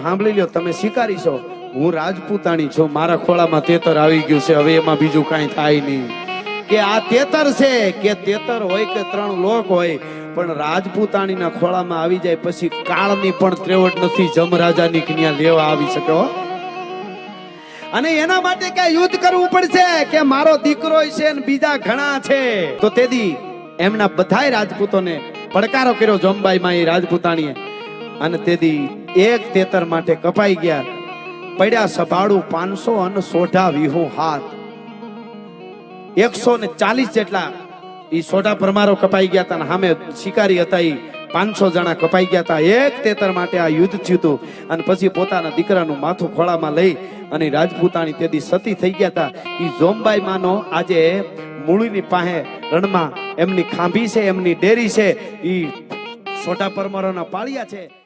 સાંભળી લો તમે શિકારી છો. હું રાજપૂતાણી છું. મારા ખોળામાં તેતર આવી ગયું છે. હવે એમાં બીજું કાંઈ થાય નહીં. કે આ તેતર છે, કે તેતર હોય કે ત્રણ લોક હોય, પણ રાજપૂતાણીના ખોળામાં આવી જાય પછી કાળની પણ ત્રેવટ નથી. જમરાજાની કન્યા લેવા આવી શકે અને એના માટે કે યુદ્ધ કરવું પડશે? કે મારો દીકરો છે ને બીજા ઘણા છે. તો તેથી એમના બધાય રાજપૂતોને પડકારો કર્યો જોમબાઈમાં એ રાજપૂતાણીએ. અને તેથી એક તેતર માટે કપાઈ ગયા. પડ્યા સભાડું પાંચસો અને સોઢા વિહો હાથ. એકસો ને ચાલીસ જેટલા એ સોઢા પરમારો કપાઈ ગયા હતા સામે શિકારી હતા એ પાંચસો જણા કપાઈ ગયા હતા એક તેતર માટે આ યુદ્ધ થયું હતું અને પછી પોતાના દીકરાનું માથું ખોળામાં લઈ અને રાજપૂતાણી તેથી સતી થઈ ગયા હતા એ જોમબાઈ માનો આજે મૂળીની પાસે રણમાં એમની ખાંભી છે, એમની ડેરી છે. એ સોઢા પરમારોના પાળિયા છે.